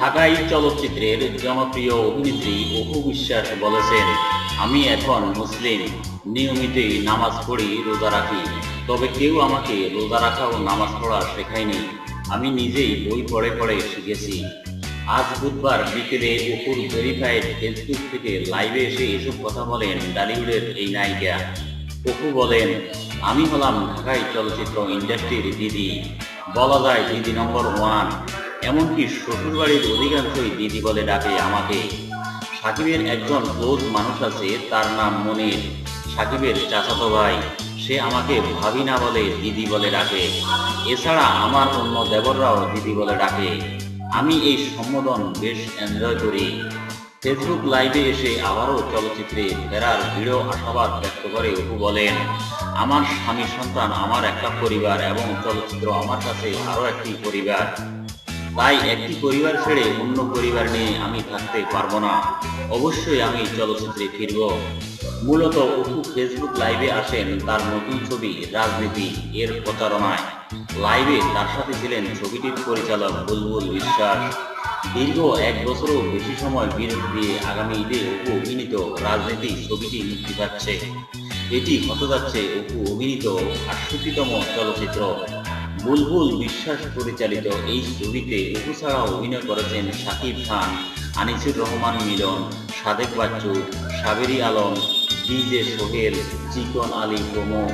ঢাকাই চলচ্চিত্রের জনপ্রিয় অভিনেত্রী অপু বিশ্বাস বলেছেন, আমি এখন মুসলিম, নিয়মিতই নামাজ পড়ি, রোজা রাখি। তবে কেউ আমাকে রোজা রাখা ও নামাজ পড়া শেখায়নি। আমি নিজেই বই পড়ে পড়ে শিখেছি। আজ বুধবার বিকেলে অপুর ভেরিফাইড ফেসবুক থেকে লাইভে এসে এসব কথা বলেন ডালিউডের এই নায়িকা। অপু বলেন, আমি হলাম ঢাকাই চলচ্চিত্র ইন্ডাস্ট্রির দিদি। বলা যায় দিদি নম্বর ওয়ান। এমনকি শ্বশুরবাড়ির অধিকাংশই দিদি বলে ডাকে আমাকে। সাকিবের একজন ক্লোজ মানুষ আছে, তার নাম মনির। সাকিবের চাচাতো ভাই, সে আমাকে ভাবি না বলে দিদি বলে ডাকে। এছাড়া আমার অন্য দেবররাও দিদি বলে ডাকে। আমি এই সম্বোধন বেশ এনজয় করি। ফেসবুক লাইভে এসে আবারও চলচ্চিত্রে ফেরার দৃঢ় আশাবাদ ব্যক্ত করে অপু বলেন, আমার স্বামী সন্তান, আমার একটা পরিবার এবং চলচ্চিত্র আমার কাছে আরও একটি পরিবার। তাই একটি পরিবার ছেড়ে অন্য পরিবার নিয়ে আমি থাকতে পারব না। অবশ্যই আমি চলচ্চিত্রে ফিরব। মূলত অপু ফেসবুক লাইভে আসেন তার নতুন ছবি রাজনীতি এর প্রচারণায়। লাইভে তার সাথে ছিলেন ছবিটির পরিচালক বুলবুল বিশ্বাস। দীর্ঘ এক বছরও বেশি সময় বিরতি দিয়ে আগামী ঈদে অপু অভিনীত রাজনীতি ছবিটি মুক্তি পাচ্ছে। এটি হতে যাচ্ছে অপু অভিনীত আটষট্টিতম চলচ্চিত্র। বুলবুল বিশ্বাস পরিচালিত এই ছবিতে ছাড়াও অভিনয় করেছেন শাকিব খান, আনিসুর রহমান মিলন, সাদেক বাচ্চু, সাবেরি আলম, ডিজে সোহেল, চিকন আলী প্রমুখ।